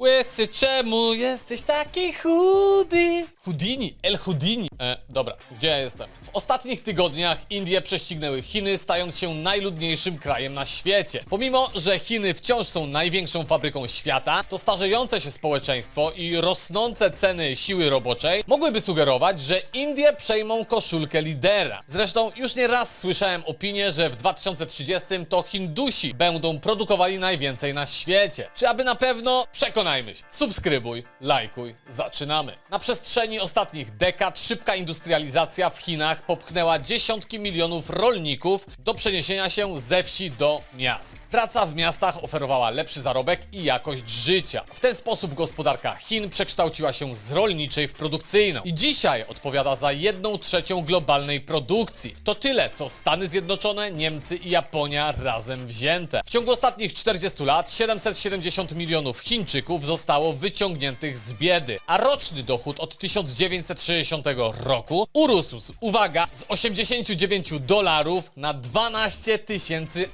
Łysy, czemu jesteś taki chudy? Houdini, El Houdini. E, dobra, gdzie ja jestem? W ostatnich tygodniach Indie prześcignęły Chiny, stając się najludniejszym krajem na świecie. Pomimo, że Chiny wciąż są największą fabryką świata, to starzejące się społeczeństwo i rosnące ceny siły roboczej mogłyby sugerować, że Indie przejmą koszulkę lidera. Zresztą już nie raz słyszałem opinię, że w 2030 to Hindusi będą produkowali najwięcej na świecie. Czy aby na pewno? Przekonajmy się. Subskrybuj, lajkuj, zaczynamy. Na przestrzeni ostatnich dekad szybka industrializacja w Chinach popchnęła dziesiątki milionów rolników do przeniesienia się ze wsi do miast. Praca w miastach oferowała lepszy zarobek i jakość życia. W ten sposób gospodarka Chin przekształciła się z rolniczej w produkcyjną. I dzisiaj odpowiada za jedną trzecią globalnej produkcji. To tyle, co Stany Zjednoczone, Niemcy i Japonia razem wzięte. W ciągu ostatnich 40 lat 770 milionów Chińczyków zostało wyciągniętych z biedy, a roczny dochód od 1960 roku urósł, z, uwaga, z 89 dolarów na 12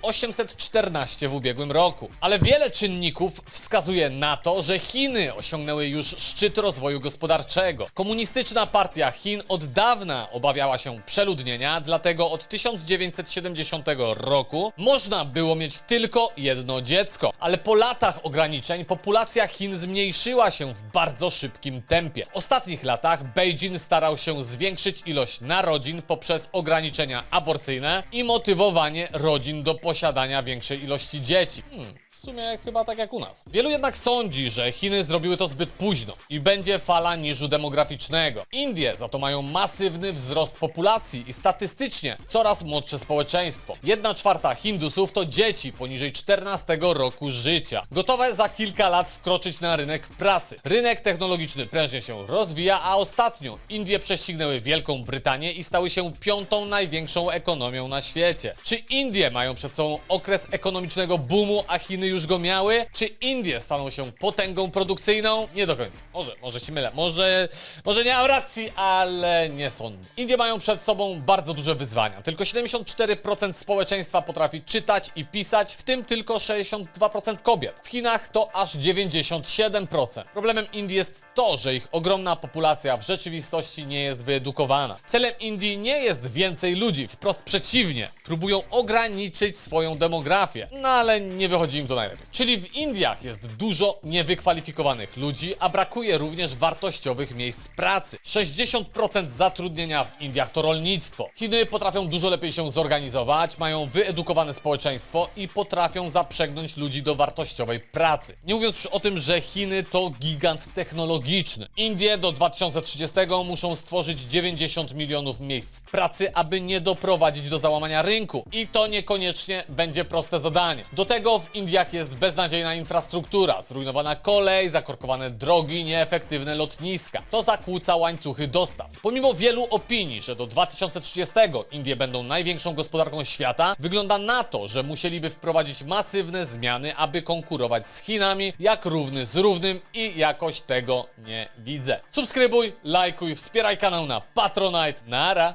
814 w ubiegłym roku. Ale wiele czynników wskazuje na to, że Chiny osiągnęły już szczyt rozwoju gospodarczego. Komunistyczna partia Chin od dawna obawiała się przeludnienia, dlatego od 1970 roku można było mieć tylko jedno dziecko. Ale po latach ograniczeń populacja Chin zmniejszyła się w bardzo szybkim tempie. W ostatnich latach Beijing starał się zwiększyć ilość narodzin poprzez ograniczenia aborcyjne i motywowanie rodzin do posiadania większej ilości dzieci. Hmm. W sumie chyba tak jak u nas. Wielu jednak sądzi, że Chiny zrobiły to zbyt późno i będzie fala niżu demograficznego. Indie za to mają masywny wzrost populacji i statystycznie coraz młodsze społeczeństwo. Jedna czwarta Hindusów to dzieci poniżej 14 roku życia, gotowe za kilka lat wkroczyć na rynek pracy. Rynek technologiczny prężnie się rozwija, a ostatnio Indie prześcignęły Wielką Brytanię i stały się piątą największą ekonomią na świecie. Czy Indie mają przed sobą okres ekonomicznego boomu, a Chiny już go miały? Czy Indie staną się potęgą produkcyjną? Nie do końca. Może, może się mylę. Może, może nie mam racji, ale nie sądzę. Indie mają przed sobą bardzo duże wyzwania. Tylko 74% społeczeństwa potrafi czytać i pisać, w tym tylko 62% kobiet. W Chinach to aż 97%. Problemem Indii jest to, że ich ogromna populacja w rzeczywistości nie jest wyedukowana. Celem Indii nie jest więcej ludzi, wprost przeciwnie. Próbują ograniczyć swoją demografię. No ale nie wychodzi im to najlepiej. Czyli w Indiach jest dużo niewykwalifikowanych ludzi, a brakuje również wartościowych miejsc pracy. 60% zatrudnienia w Indiach to rolnictwo. Chiny potrafią dużo lepiej się zorganizować, mają wyedukowane społeczeństwo i potrafią zaprzegnąć ludzi do wartościowej pracy. Nie mówiąc już o tym, że Chiny to gigant technologiczny. Indie do 2030 muszą stworzyć 90 milionów miejsc pracy, aby nie doprowadzić do załamania rynku. I to niekoniecznie będzie proste zadanie. Do tego w Indiach jest beznadziejna infrastruktura, zrujnowana kolej, zakorkowane drogi, nieefektywne lotniska. To zakłóca łańcuchy dostaw. Pomimo wielu opinii, że do 2030 Indie będą największą gospodarką świata, wygląda na to, że musieliby wprowadzić masywne zmiany, aby konkurować z Chinami jak równy z równym i jakoś tego nie widzę. Subskrybuj, lajkuj, wspieraj kanał na Patronite. Nara!